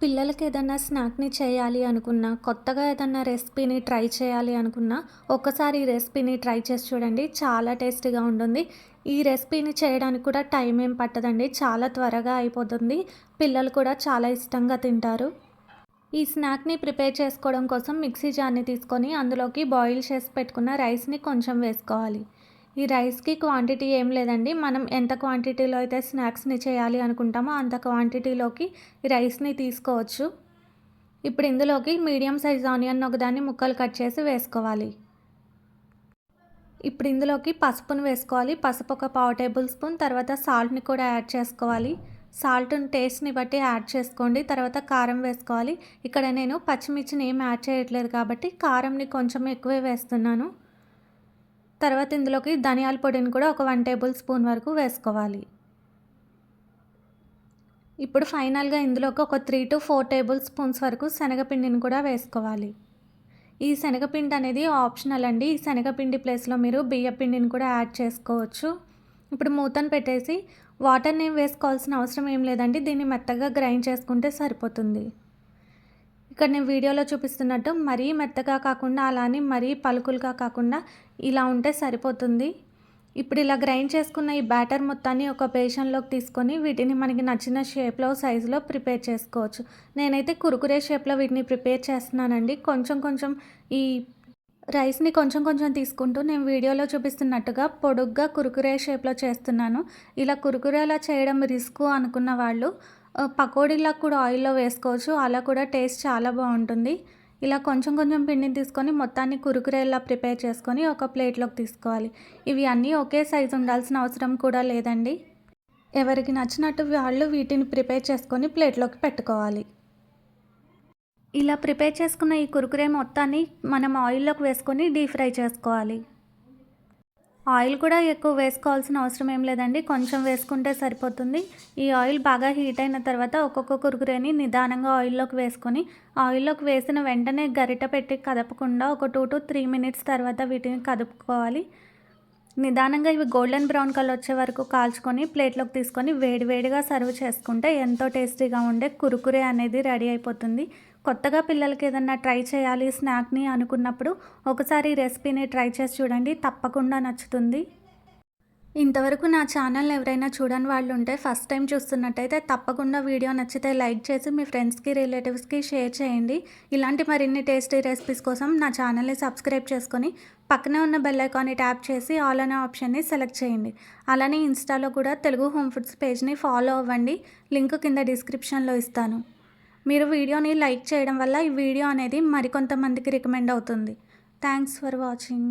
పిల్లలకి ఏదన్నా స్నాక్ని చేయాలి అనుకున్నా కొత్తగా ఏదన్నా రెసిపీని ట్రై చేయాలి అనుకున్నా ఒక్కసారి ఈ రెసిపీని ట్రై చేసి చూడండి చాలా టేస్టీగా ఉంటుంది. ఈ రెసిపీని చేయడానికి కూడా టైం ఏం పట్టదండి చాలా త్వరగా అయిపోతుంది. పిల్లలు కూడా చాలా ఇష్టంగా తింటారు. ఈ స్నాక్ని ప్రిపేర్ చేసుకోవడం కోసం మిక్సీ జార్ని తీసుకొని అందులోకి బాయిల్ చేసి పెట్టుకున్న రైస్ని కొంచెం వేసుకోవాలి. ఈ రైస్కి క్వాంటిటీ ఏం లేదండి. మనం ఎంత క్వాంటిటీలో అయితే స్నాక్స్ని చేయాలి అనుకుంటామో అంత క్వాంటిటీలోకి ఈ రైస్ని తీసుకోవచ్చు. ఇప్పుడు ఇందులోకి మీడియం సైజ్ ఆనియన్ ఒకదాన్ని ముక్కలు కట్ చేసి వేసుకోవాలి. ఇప్పుడు ఇందులోకి పసుపును వేసుకోవాలి. పసుపు ఒక పావు టేబుల్ స్పూన్ తర్వాత సాల్ట్ని కూడా యాడ్ చేసుకోవాలి. సాల్ట్ టేస్ట్ని బట్టి యాడ్ చేసుకోండి. తర్వాత కారం వేసుకోవాలి. ఇక్కడ నేను పచ్చిమిర్చిని ఏం యాడ్ చేయట్లేదు కాబట్టి కారంని కొంచెం ఎక్కువే వేస్తున్నాను. తర్వాత ఇందులోకి ధనియాల పొడిని కూడా ఒక వన్ టేబుల్ స్పూన్ వరకు వేసుకోవాలి. ఇప్పుడు ఫైనల్గా ఇందులోకి ఒక three to four tablespoons వరకు శనగపిండిని కూడా వేసుకోవాలి. ఈ శనగపిండి అనేది ఆప్షనల్ అండి. ఈ శనగపిండి ప్లేస్లో మీరు బియ్యపిండిని కూడా యాడ్ చేసుకోవచ్చు. ఇప్పుడు మూతను పెట్టేసి వాటర్ని వేసుకోవాల్సిన అవసరం ఏం లేదండి. దీన్ని మెత్తగా గ్రైండ్ చేసుకుంటే సరిపోతుంది. ఇక్కడ నేను వీడియోలో చూపిస్తున్నట్టు మరీ మెత్తగా కాకుండా అలానే మరీ పలుకులుగా కాకుండా ఇలా ఉంటే సరిపోతుంది. ఇప్పుడు ఇలా గ్రైండ్ చేసుకున్న ఈ బ్యాటర్ మొత్తాన్ని ఒక బేషన్లోకి తీసుకొని వీటిని మనకి నచ్చిన షేప్లో సైజులో ప్రిపేర్ చేసుకోవచ్చు. నేనైతే కురుకురే షేప్లో వీటిని ప్రిపేర్ చేస్తున్నానండి. కొంచెం కొంచెం ఈ రైస్ని కొంచెం కొంచెం తీసుకుంటూ నేను వీడియోలో చూపిస్తున్నట్టుగా పొడుగ్గా కురుకురే షేప్లో చేస్తున్నాను. ఇలా కురుకురేలా చేయడం రిస్క్ అనుకున్న వాళ్ళు పకోడీలా కూడా ఆయిల్లో వేసుకోవచ్చు. అలా కూడా టేస్ట్ చాలా బాగుంటుంది. ఇలా కొంచెం కొంచెం పిండిని తీసుకొని మొత్తాన్ని కురుకురేలా ప్రిపేర్ చేసుకొని ఒక ప్లేట్లోకి తీసుకోవాలి. ఇవి అన్నీ ఒకే సైజు ఉండాల్సిన అవసరం కూడా లేదండి. ఎవరికి నచ్చినట్టు వాళ్ళు వీటిని ప్రిపేర్ చేసుకొని ప్లేట్లోకి పెట్టుకోవాలి. ఇలా ప్రిపేర్ చేసుకున్న ఈ కురుకురే మొత్తాన్ని మనం ఆయిల్లోకి వేసుకొని డీప్ ఫ్రై చేసుకోవాలి. ఆయిల్ కూడా ఎక్కువ వేసుకోవాల్సిన అవసరం ఏం లేదండి. కొంచెం వేసుకుంటే సరిపోతుంది. ఈ ఆయిల్ బాగా హీట్ అయిన తర్వాత ఒక్కొక్క కురుకురేని నిదానంగా ఆయిల్లోకి వేసుకొని ఆయిల్లోకి వేసిన వెంటనే గరిట పెట్టి కదపకుండా ఒక టూ టు త్రీ మినిట్స్ తర్వాత వీటిని కదుపుకోవాలి. నిదానంగా ఇవి గోల్డెన్ బ్రౌన్ కలర్ వచ్చే వరకు కాల్చుకొని ప్లేట్లోకి తీసుకొని వేడివేడిగా సర్వ్ చేసుకుంటే ఎంతో టేస్టీగా ఉండే కురుకురే అనేది రెడీ అయిపోతుంది. కొత్తగా పిల్లలకి ఏదన్నా ట్రై చేయాలి స్నాక్ని అనుకున్నప్పుడు ఒకసారి రెసిపీని ట్రై చేసి చూడండి తప్పకుండా నచ్చుతుంది. ఇంతవరకు నా ఛానల్ ఎవరైనా చూడని వాళ్ళు ఉంటే ఫస్ట్ టైం చూస్తున్నట్టయితే తప్పకుండా వీడియో నచ్చితే లైక్ చేసి మీ ఫ్రెండ్స్కి రిలేటివ్స్కి షేర్ చేయండి. ఇలాంటి మరిన్ని టేస్టీ రెసిపీస్ కోసం నా ఛానల్ని సబ్స్క్రైబ్ చేసుకొని పక్కనే ఉన్న బెల్ ఐకాన్ని ట్యాప్ చేసి ఆల్ అనే ఆప్షన్ని సెలెక్ట్ చేయండి. అలానే ఇన్స్టాలో కూడా తెలుగు హోమ్ ఫుడ్స్ పేజ్ని ఫాలో అవ్వండి. లింక్ కింద డిస్క్రిప్షన్లో ఇస్తాను. మీరు వీడియోని లైక్ చేయడం వల్ల ఈ వీడియో అనేది మరికొంతమందికి రికమెండ్ అవుతుంది. Thanks for watching.